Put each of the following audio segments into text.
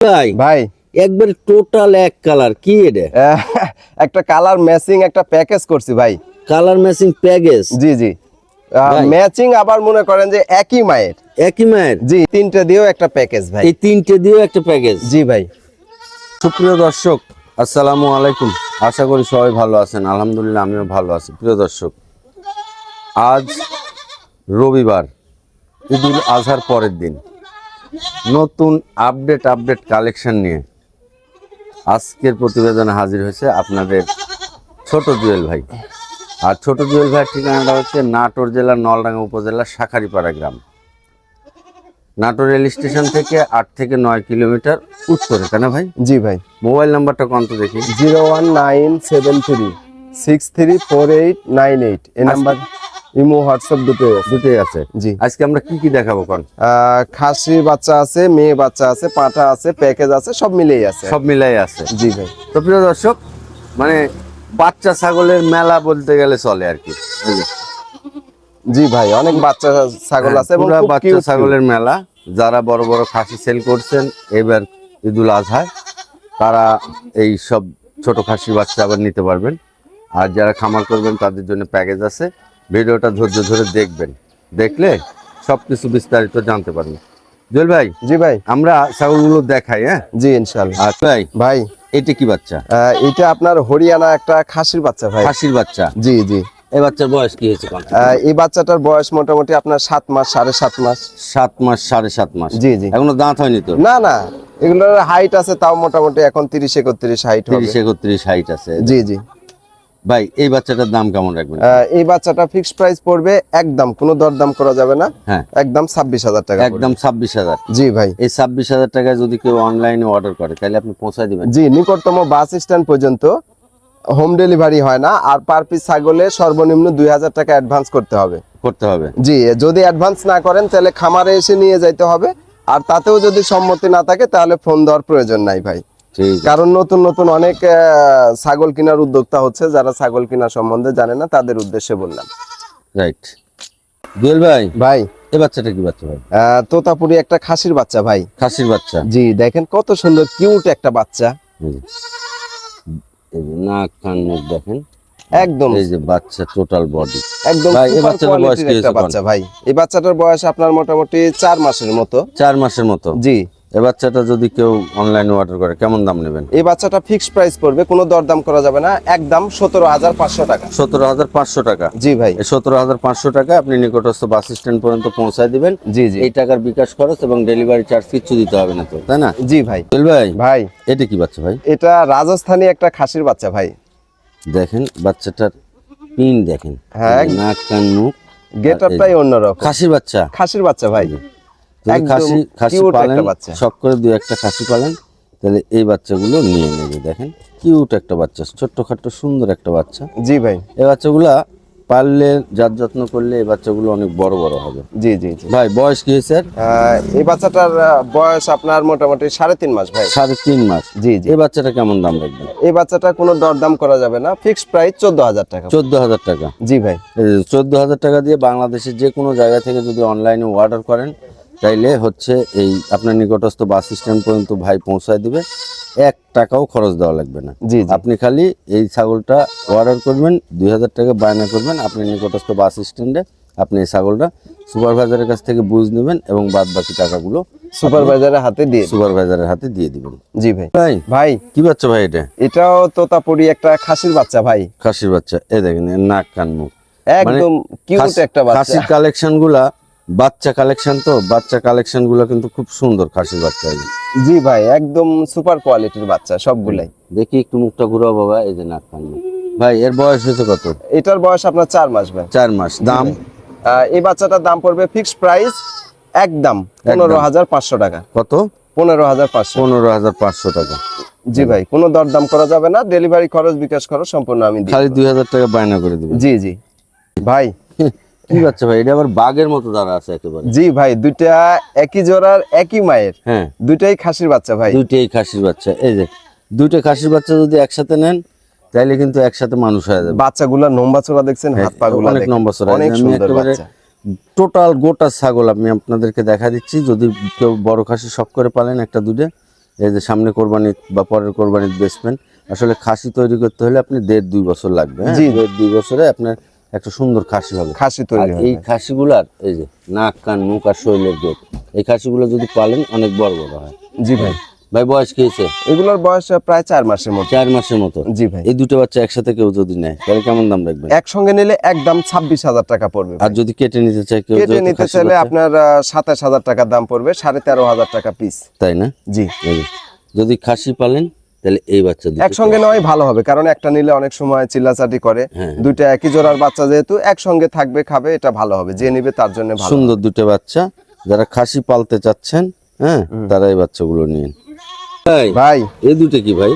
ভাই ভাই। একবার টোটাল এক কালার কি এটা? একটা কালার ম্যাচিং একটা প্যাকেজ করছি ভাই। কালার ম্যাচিং প্যাকেজ জি জি। ম্যাচিং আবার মনে করেন যে একই মায়ের। একই মায়ের? জি তিনটে দিয়েও একটা প্যাকেজ ভাই। এই তিনটে দিয়েও একটা প্যাকেজ জি ভাই। সুপ্রিয় দর্শক আসসালামু আলাইকুম। আশা করি সবাই ভালো আছেন। আলহামদুলিল্লাহ আমিও ভালো আছি। প্রিয় দর্শক আজ রবিবার ঈদুল আজহার পরের দিন। নতুন আপডেট আপডেট কালেকশন নিয়ে আজকের প্রতিবেদনে হাজির হয়েছে আপনাদের ছোট জুয়েল ভাই। আর ছোট জুয়েল ভাইয়ের ঠিকানাটা হচ্ছে নাটোর জেলার নলডাঙ্গা উপজেলার শাখারিপাড়া গ্রাম। নাটোর রেল স্টেশন থেকে আট থেকে নয় কিলোমিটার উত্তরে কেন ভাই? জি ভাই। মোবাইল নাম্বারটা কত দেখি? Zero one nine seven three six three four eight nine eight. এই নাম্বার ইমো হোয়াটসঅ্যাপ দুটোই আছে দুটোই আছে। জি। আজকে আমরা কি কি দেখাবো কোন খাসি বাচ্চা আছে মেয়ে বাচ্চা আছে পাঁঠা আছে প্যাকেজ আছে সব মিলেই আছে। সব মিলাই আছে। জি ভাই। তো প্রিয় দর্শক মানে বাচ্চা ছাগলের মেলা বলতে গেলে চলে আর কি জি ভাই অনেক বাচ্চা ছাগল আছে এবং বাচ্চা। ছাগলের মেলা। যারা বড় বড় খাসি সেল করছেন এবার ঈদুল আজহায় তারা এই সব ছোট খাসি বাচ্চা আবার নিতে পারবেন। আর যারা খামার করবেন তাদের জন্য প্যাকেজ আছে। ভিডিওটা ধৈর্য ধরে দেখবেন। দেখলে সবকিছু বিস্তারিত জানতে পারবেন। জুয়েল ভাই জি ভাই। আমরা ছাগলগুলো দেখাই হ্যাঁ? জি ইনশাল্লাহ ভাই ভাই। এটা কি বাচ্চা? এটা আপনার হরিয়ানা একটা খাসির বাচ্চা ভাই। খাসির বাচ্চা? জি জি। এই বাচ্চার বয়স কি হয়েছে কোন? এই বাচ্চাটার বয়স মোটামুটি আপনার সাত মাস সাড়ে সাত মাস। সাত মাস সাড়ে সাত মাস? জি জি। এখনও দাঁত হয়নি তো? না না। এগুলোর হাইট আছে তাও মোটামুটি এখন তিরিশ একত্রিশ হাইট হবে। তিরিশ একত্রিশ হাইট আছে। জি জি। ভাই এই বাচ্চাটার দাম কেমন রাখবেন? এই বাচ্চাটা ফিক্সড প্রাইস পড়বে একদম কোনো দরদাম করা যাবে না। হ্যাঁ। একদম ছাব্বিশ হাজার টাকা একদম ছাব্বিশ হাজার। জি ভাই। এই ছাব্বিশ হাজার টাকায় যদি কেউ অনলাইনে অর্ডার করে তাহলে আপনি পৌঁছায় দিবেন। জি নিকটতম বাস স্ট্যান্ড পর্যন্ত হোম ডেলিভারি হয় না আর পার পিস ছাগলে সর্বনিম্ন দুই হাজার টাকা অ্যাডভান্স করতে হবে। করতে হবে। জি যদি অ্যাডভান্স না করেন তাহলে খামারে এসে নিয়ে যাইতে হবে। আর তাতেও যদি সম্মতি না থাকে তাহলে ফোন দেওয়ার প্রয়োজন নাই ভাই। কারণ নতুন নতুন অনেক ছাগল কেনার উদ্যোক্তা হচ্ছে যারা ছাগল কেনা সম্বন্ধে জানে না তাদের উদ্দেশ্যে বললাম। রাইট জুয়েল ভাই। ভাই। এই বাচ্চাটা কি বাচ্চা ভাই? তোতাপুরি একটা খাসির বাচ্চা ভাই। খাসির বাচ্চা। জি দেখেন কত সুন্দর কিউট একটা বাচ্চা। নাক কান মুখ দেখেন। একদম। এই যে বাচ্চা টোটাল বডি একদম ভাই, এই বাচ্চাটার বয়স কি বাচ্চা ভাই। এই বাচ্চাটার বয়স আপনার মোটামুটি চার মাসের মতো। চার মাসের মতো? জি। এই বাচ্চাটা যদি কেউ অনলাইনে অর্ডার করে কেমন দাম নেবেন? এই বাচ্চাটা ফিক্সড প্রাইস পড়বে কোনো দরদাম করা যাবে না একদম সতেরো হাজার পাঁচশো টাকা। সতেরো হাজার পাঁচশো টাকা? জি ভাই। এই সতেরো হাজার পাঁচশো টাকা আপনি নিকটস্থ বাস স্ট্যান্ড পর্যন্ত পৌঁছায় দিবেন। জি জি। এই টাকার বিকাশ খরচ এবং ডেলিভারি চার্জ কিচ্ছু দিতে হবে না তো তাই না? জি ভাই। ভাই ভাই। এটা কি বাচ্চা ভাই? এটা রাজস্থানী একটা খাসির বাচ্চা ভাই। দেখেন বাচ্চাটার পিন দেখেন। হ্যাঁ। নাক কান মুখ। গেট আপটাই অন্যরকম। খাসির বাচ্চা। খাসির বাচ্চা ভাই। যদি খাসি খাসি পালেন শখ করে দু একটা খাসি পালেন তাহলে এই বাচ্চাগুলো নিয়ে নেবে দেখেন। কিউট একটা বাচ্চা ছোট্টখাট্ট সুন্দর একটা বাচ্চা। জি ভাই। এই বাচ্চাগুলা পাললে যার যত্ন করলে এই বাচ্চাগুলো অনেক বড় বড় হবে। জি জি জি। ভাই বয়স কি? আহ, এই বাচ্চাটার বয়স আপনার মোটামুটি সাড়ে তিন মাস ভাই। সাড়ে তিন মাস। জি জি। এই বাচ্চাটা কেমন দাম রাখবেন? এই বাচ্চাটা কোনো দরদাম করা যাবে না ফিক্সড প্রাইস চোদ্দ হাজার টাকা। চোদ্দ হাজার টাকা। জি ভাই। চোদ্দ হাজার টাকা দিয়ে বাংলাদেশের যে কোনো জায়গা থেকে যদি অনলাইনে অর্ডার করেন তাইলে হচ্ছে এই আপনার নিকটস্থ বাস স্ট্যান্ড পর্যন্ত ভাই পৌঁছায় দিবে। এক টাকাও খরচ দেওয়া লাগবে না। জি আপনি খালি এই ছাগলটা অর্ডার করবেন দুই হাজার টাকা বায়না করবেন আপনি নিকটস্থ বাস স্ট্যান্ডে আপনি এই ছাগলটা সুপারভাইজারের কাছ থেকে বুঝ নেবেন এবং বাদ বাকি টাকাগুলো সুপারভাইজারের হাতে দিয়ে সুপারভাইজারের হাতে দিয়ে দিবেন। জি ভাই। ভাই ভাই। কি বাচ্চা ভাই এটা? এটাও তো তোতাপুরি একটা খাসির বাচ্চা ভাই। খাসির বাচ্চা। এ দেখেন নাক কান মুখ। একদম কিউট খাসি- একটা বাচ্চা। খাসির কালেকশনগুলা বাচ্চা কালেকশন তো বাচ্চা কালেকশনগুলো কিন্তু খুব সুন্দর খাসির বাচ্চা জি ভাই একদম সুপার কোয়ালিটির বাচ্চা সবগুলাই। দেখি একটু মুখটা ঘুরাও বাবা এই যে নাক কান। ভাই এর বয়স হয়েছে কত? এটার বয়স আপনার চার মাস ভাই। চার মাস দাম? এই বাচ্চাটার দাম পড়বে ফিক্সড প্রাইস একদম পনেরো হাজার পাঁচশো টাকা। কত? পনেরো হাজার পাঁচশো। পনেরো হাজার পাঁচশো টাকা। জি ভাই কোনো দরদাম করা যাবে না ডেলিভারি খরচ বিকাশ খরচ সম্পূর্ণ আমি খালি দুই হাজার টাকা বায়না করে দিবেন জি জি। ভাই কি বাচ্চা ভাই? এটা আবার বাঘের মতো দাঁড়া আছে একেবারে। জি ভাই দুইটা একই জোড়ার একই মায়ের। হ্যাঁ। দুইটাই খাসির বাচ্চা ভাই। দুইটাই খাসির বাচ্চা। এই যে দুইটা খাসির বাচ্চা যদি একসাথে নেন তাইলে কিন্তু একসাথে মানুষ হয়ে যাবে। বাচ্চাগুলা দেখছেন হাত পা গুলা অনেক। অনেক সুন্দর বাচ্চা। টোটাল গোটা ছাগল আমি আপনাদেরকে দেখা দিচ্ছি। যদি কেউ বড় খাসি শখ করে পালেন একটা দুটো এই যে সামনে কোরবানি বা পরের কোরবানি বেচবেন আসলে খাসি তৈরি করতে হলে আপনি দেড় দুই বছর লাগবে হ্যাঁ? জি। দেড় দুই বছরে আপনার একটা সুন্দর খাসি হবে। খাসি তৈরি হবে। এই খাসিগুলার এই যে নাক কান মুখ আর শরীরের গোপ এই খাসিগুলো যদি পালেন অনেক বড় বড় হয়। জি ভাই। ভাই বয়স কি হয়েছে? এগুলোর বয়স প্রায় চার মাসের মতো। চার মাসের মতো? জি ভাই। এই দুটো বাচ্চা একসাথে কেউ যদি নেয় তাহলে কেমন দাম রাখবেন? একসঙ্গে নিলে একদম ছাব্বিশ হাজার টাকা পড়বে আর যদি কেটে নিতে চায় কেউ কেটে নিতে চাইলে আপনার সাতাশ হাজার টাকার দাম পড়বে সাড়ে তেরো হাজার টাকা পিস তাই না? জি। যদি খাসি পালেন তাহলে এই বাচ্চা দুটো একসঙ্গে নেওয়াই ভালো হবে কারণ একটা নিলে অনেক সময় চিল্লাচাটি করে। হ্যাঁ। দুইটা একই জোড়ার বাচ্চা যেহেতু একসঙ্গে থাকবে খাবে এটা ভালো হবে যে নিবে তার জন্য ভালো সুন্দর দুটো বাচ্চা যারা খাসি পালতে চাচ্ছেন হ্যাঁ তারা এই বাচ্চাগুলো নিন। ভাই ভাই। এই দুটো কি ভাই?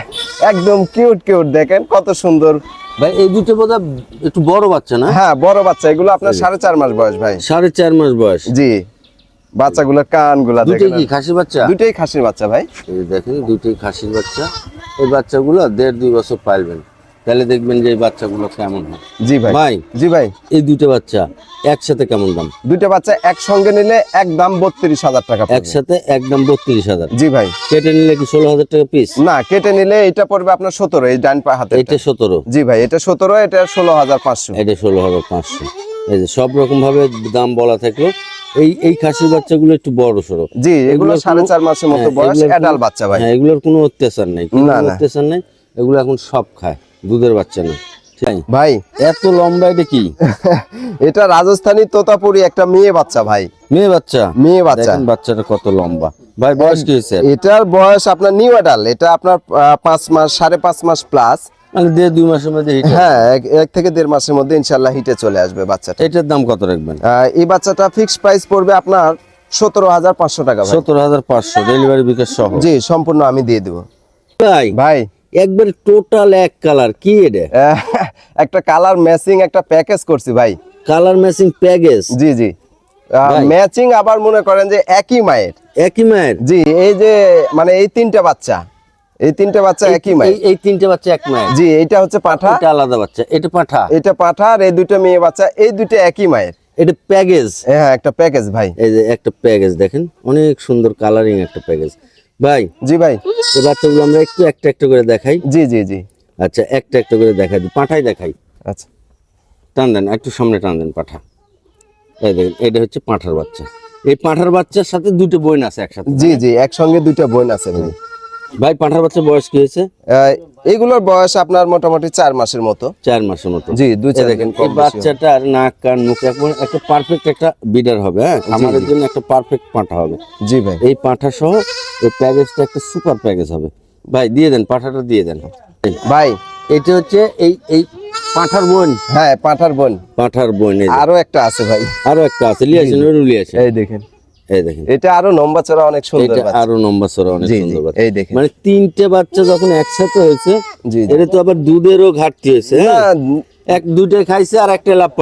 একদম কিউট কিউট দেখেন কত সুন্দর। ভাই এই দুটো বোধহয় একটু বড় বাচ্চা না? হ্যাঁ বড় বাচ্চা এগুলো আপনার সাড়ে চার মাস বয়স ভাই। সাড়ে চার মাস বয়স। জি। বাচ্চাগুলোর কানগুলা দুটোই কি খাসি বাচ্চা? দুইটাই খাসির বাচ্চা ভাই। এই দেখেন দুটোই খাসির বাচ্চা। এই বাচ্চাগুলো দেড় দুই বছর পালবেন। তাহলে দেখবেন যে এই বাচ্চাগুলো কেমন হয়। জি ভাই। ভাই জি ভাই। এই দুটো বাচ্চা একসাথে কেমন দাম? দুইটা বাচ্চা একসঙ্গে নিলে একদম বত্রিশ হাজার টাকা। একসাথে একদম বত্রিশ হাজার। জি ভাই। কেটে নিলে কি ষোলো হাজার টাকা পিস না কেটে নিলে এটা পড়বে আপনার সতেরো এই ডান পা হাতে এটা সতেরো। জি ভাই এটা সতেরো এটা ষোলো হাজার পাঁচশো। এটা ষোলো হাজার পাঁচশো। এই যে সব রকম ভাবে দাম বলা থাকল এই এই খাসির বাচ্চাগুলো একটু বড় সড়ো। জি এগুলো সাড়ে চার মাসের মতো হ্যাঁ, বয়স অ্যাডাল বাচ্চা ভাই। হ্যাঁ এগুলোর কোনো অত্যাচার নেই কোনো। অত্যাচার নেই। এগুলো এখন সব খায় দুধের বাচ্চা না ভাই। এত লম্বা এটা কি? এটা রাজস্থানী তোতাপুরি একটা মেয়ে বাচ্চা ভাই। মেয়ে বাচ্চা? মেয়ে বাচ্চা। বাচ্চাটা কত লম্বা। ভাই বয়স কি হয়েছে? এটার বয়স আপনার নিউ অ্যাডাল এটা আপনার পাঁচ মাস সাড়ে পাঁচ মাস প্লাস মানে দেড় দুই মাসের মধ্যে হ্যাঁ এক- থেকে দেড় মাসের মধ্যে ইনশাল্লাহ হিটে চলে আসবে বাচ্চাটা। এটার দাম কত রাখবেন? এই বাচ্চাটা ফিক্সড প্রাইস পড়বে আপনার সতেরো হাজার পাঁচশো টাকা সতেরো হাজার পাঁচশো ডেলিভারি বিকাশ সহ। জি সম্পূর্ণ আমি দিয়ে দেবো। ভাই ভাই। একবার টোটাল এক কালার কি এটা? একটা কালার ম্যাচিং একটা প্যাকেজ করছি ভাই। কালার ম্যাচিং প্যাকেজ জি জি। ম্যাচিং আবার মনে করেন যে একই মায়ের। একই মায়ের? জি এই যে মানে এই তিনটা বাচ্চা। এই তিনটা বাচ্চা একই মায়ের? এই তিনটে বাচ্চা এক মায়ের। জি এটা হচ্ছে পাঠা। এটা আলাদা বাচ্চা এটা পাঠা। এটা পাঠা আর এই দুটো মেয়ে বাচ্চা এই দুটো একই মায়ের। এটা প্যাকেজ। হ্যাঁ একটা প্যাকেজ ভাই। এই যে একটা প্যাকেজ দেখেন অনেক সুন্দর কালারিং একটা প্যাকেজ। ভাই জি ভাই। এই বাচ্চাগুলো আমরা একটু একটা একটা করে দেখাই। জি জি জি। আচ্ছা একটা একটা করে দেখাই দিই পাঠাই দেখাই। আচ্ছা। টান দেন একটু সামনে টান দেন পাঠা। এই দেখেন এটা হচ্ছে পাঁঠার বাচ্চা। এই পাঁঠার বাচ্চার সাথে দুটো বইন আছে একসাথে জি জি একসঙ্গে দুইটা বোন আছে ভাই। ভাই পাঁঠার বাচ্চার বয়স কি হয়েছে? এইগুলোর বয়স আপনার মোটামুটি চার মাসের মতো। চার মাসের মতো। জি দুই চার দেখেন। বাচ্চাটার নাক কান মুখ একবার একটা পারফেক্ট একটা বিডার হবে হ্যাঁ? আমাদের জন্য একটা পারফেক্ট পাঁঠা হবে। জি ভাই। এই পাঁঠা সহ এই প্যাকেজটা একটা সুপার প্যাকেজ হবে। ভাই দিয়ে দেন পাঁঠাটা দিয়ে দেন। ভাই এটা হচ্ছে এই এই পাঁঠার বোন। হ্যাঁ পাঠার বোন। পাঁঠার বোন আরও একটা আছে ভাই। আরও একটা আছে লিয়ে আসেন এই দেখেন। এই দেখেন। এটা আরও লম্বা চড়া অনেক সুন্দর এটা আরও অনেক সুন্দর বাচ্চা। এই দেখেন। মানে তিনটে বাচ্চা যখন একসাথে হয়েছে এটা তো আবার দুধেরও ঘাটতি হয়েছে হ্যাঁ? এক খাইছে আর একটা লাভ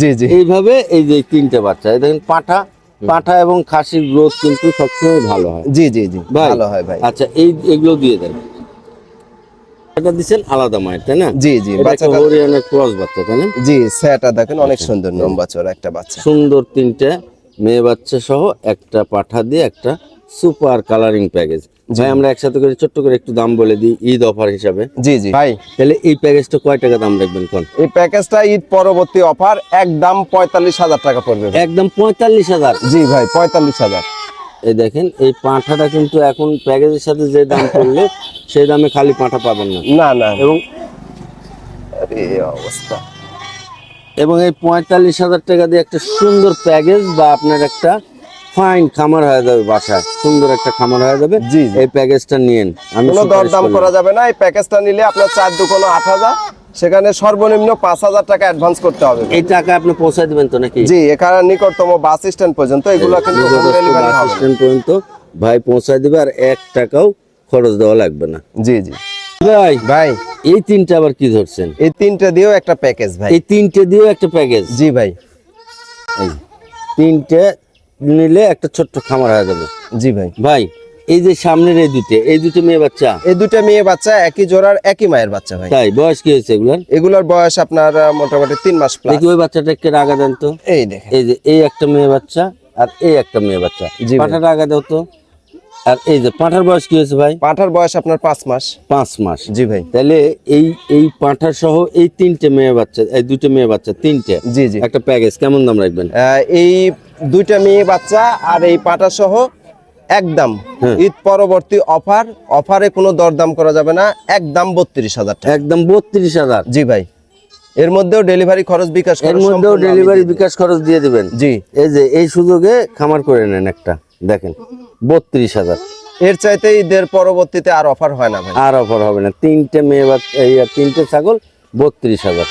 জি জি। এইভাবে এই যে তিনটে বাচ্চা এই দেখেন পাঠা পাঠা এবং খাসির গ্রোথ কিন্তু সবসময় ভালো হয়। জি জি জি ভালো হয় ভাই। আচ্ছা এই এগুলো দিয়ে দেন। এটা দিচ্ছেন আলাদা মায়ের তাই না? জি জি বাচ্চাটা হরিয়ানার ক্রস বাচ্চা তাই না? জি সেটা দেখেন অনেক সুন্দর লম্বা চড়া একটা বাচ্চা। সুন্দর তিনটে। মেয়ে বাচ্চা সহ একটা পাঠা দিয়ে একটা সুপার কালারিং প্যাকেজ। ভাই আমরা একসাথে করে ছোট্ট করে একটু দাম বলে দিই ঈদ অফার হিসাবে। জি জি। ভাই তাহলে এই প্যাকেজটা কয় টাকা দাম রাখবেন কোন? এই প্যাকেজটা ঈদ পরবর্তী অফার একদম পঁয়তাল্লিশ হাজার টাকা পড়বে একদম পঁয়তাল্লিশ হাজার? জি ভাই পঁয়তাল্লিশ হাজার। এই দেখেন এই পাঁঠাটা কিন্তু এখন প্যাকেজের সাথে যে দাম পড়লে সেই দামে খালি পাঁঠা পাবেন না। না না। এবং অবস্থা। এবং এই পঁয়তাল্লিশ হাজার টাকা দিয়ে একটা সুন্দর প্যাকেজ বা আপনার একটা ফাইন খামার হয়ে যাবে বাসা। সুন্দর একটা খামার হয়ে যাবে। জি। এই প্যাকেজটা নিয়েন। আমি কোনো দরদাম করা যাবে না। এই প্যাকেজটা নিলে আপনার চার দুকোনো আট হাজার। সেখানে সর্বনিম্ন পাঁচ হাজার টাকা অ্যাডভান্স করতে হবে। এই টাকা আপনি পৌঁছে দিবেন তো নাকি? জি এখানে নিকটতম বাস স্ট্যান্ড পর্যন্ত এগুলো কিন্তু বাস স্ট্যান্ড পর্যন্ত ভাই পৌঁছায় দিবে আর এক টাকাও খরচ দেওয়া লাগবে না। জি জি। ভাই ভাই। এই তিনটা আবার কি ধরছেন? এই তিনটে দিয়েও একটা প্যাকেজ ভাই। এই তিনটে দিয়েও একটা প্যাকেজ জি ভাই। তিনটে নিলে একটা ছোট্ট খামার হয়ে যাবে। জি ভাই। ভাই এই যে সামনের এই দুটো এই দুটো মেয়ে বাচ্চা? এই দুটো মেয়ে বাচ্চা একই জোড়ার একই মায়ের বাচ্চা ভাই। তাই বয়স কি হয়েছে এগুলার? এগুলোর বয়স আপনার মোটামুটি তিন মাস প্লাস দেখি ওই বাচ্চাটা একটু আগা দেন তো। এই দেখেন। এই যে এই একটা মেয়ে বাচ্চা আর এই একটা মেয়ে বাচ্চা। পাঠাটা আগা দাও তো। আর এই যে পাঁঠার বয়স কি হয়েছে ভাই? পাঁঠার বয়স আপনার পাঁচ মাস। পাঁচ মাস। জি ভাই। তাহলে এই এই পাঁঠা সহ এই তিনটে মেয়ে বাচ্চা এই দুটো মেয়ে বাচ্চা তিনটে। জি জি। একটা প্যাকেজ কেমন দাম রাখবেন? এই দুইটা মেয়ে বাচ্চা আর এই পাটা সহ একদম হ্যাঁ। ঈদ পরবর্তী অফার অফারে কোনো দরদাম করা যাবে না একদম বত্রিশ হাজার একদম বত্রিশ হাজার। জি ভাই। এর মধ্যেও ডেলিভারি খরচ বিকাশ এর মধ্যেও ডেলিভারি বিকাশ খরচ দিয়ে দিবেন। জি। এই যে এই সুযোগে খামার করে নেন একটা। দেখেন, বত্রিশ হাজার। এর চাইতে ঈদের পরবর্তীতে আর অফার হয় না আর অফার হবে না। তিনটে মেয়ে বা তিনটে ছাগল, বত্রিশ হাজার।